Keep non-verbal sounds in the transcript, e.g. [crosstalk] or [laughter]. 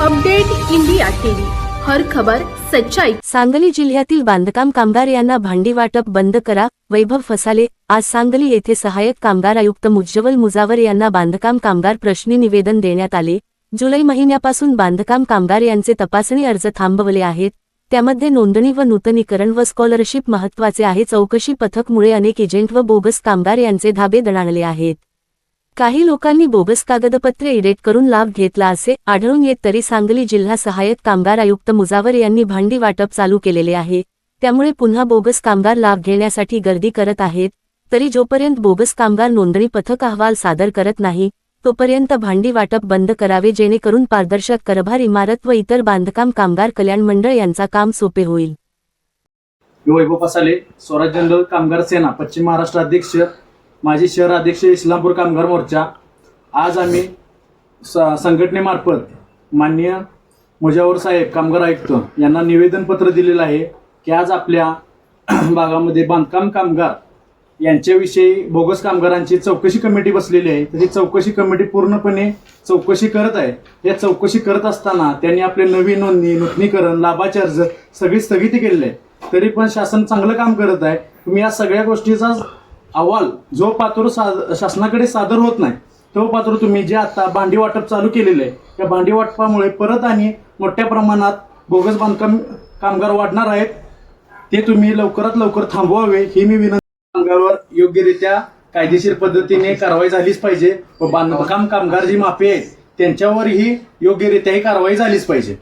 Update India TV. हर खबर सच्चाई. सांगली जिल्ह्यातील बांधकाम कामगार यांना भांडी वाटप बंद करा. वैभव फसाले आज सांगली येथे सहाय्यक कामगार आयुक्त मुज्जवल मुजावर यांना बांधकाम कामगार प्रश्नी निवेदन देण्यात आले. जुलै महिन्यापासून बांधकाम कामगार यांचे तपासणी अर्ज थांबवले आहेत. त्यामध्ये नोंदणी व नूतनीकरण व स्कॉलरशिप महत्त्वाचे आहे. चौकशी पथकमुळे अनेक एजंट व बोगस कामगार यांचे धाबे दणाणले आहेत. काही लोकांनी बोगस कागदपत्रे इरेट करून लाभ घेतला असे आढळून येत तरी सांगली जिल्हा सहाय्यक कामगार आयुक्त मुजावर यांनी भांडी वाटप चालू केलेले आहे. त्यामुळे पुन्हा बोगस कामगार लाभ घेण्यासाठी गर्दी करत आहेत. तरी जोपर्यंत बोगस कामगार नोंदणी पथक अहवाल सादर करत नाही तोपर्यंत भांडी वाटप बंद करावे जेणेकरून पारदर्शक करभार इमारत व इतर बांधकाम कामगार कल्याण मंडळ यांचा काम सोपे होईल. मी वैभव पसाले कामगार सेना पश्चिम महाराष्ट्र अध्यक्ष माझे शहर अध्यक्ष इस्लामपूर कामगार मोर्चा. आज आम्ही स संघटनेमार्फत माननीय मुजावर साहेब कामगार आयुक्त यांना निवेदनपत्र दिलेलं आहे की आज आपल्या [clears throat] भागामध्ये बांधकाम कामगार यांच्याविषयी बोगस कामगारांची चौकशी कमिटी बसलेली आहे. तर ही चौकशी कमिटी पूर्णपणे चौकशी करत आहे. या चौकशी करत असताना त्यांनी आपले नवीन नोंदणी नूतनीकरण लाभाचे अर्ज सगळी स्थगिती केलेली आहे. तरी पण शासन चांगलं काम करत आहे. तुम्ही या सगळ्या गोष्टीचा अहवाल जो पात्र शासनाकडे सादर होत नाही तो पात्र तुम्ही जे आता भांडी वाटप चालू केलेलं आहे त्या भांडी वाटपामुळे परत आणि मोठ्या प्रमाणात बोगस बांधकाम कामगार वाढणार आहेत. ते तुम्ही लवकरात लवकर थांबवावे ही मी विनंती कामगारावर योग्यरित्या कायदेशीर पद्धतीने कारवाई झालीच पाहिजे व बांधकाम कामगार जी माफी आहेत त्यांच्यावरही योग्यरित्या ही कारवाई झालीच पाहिजे.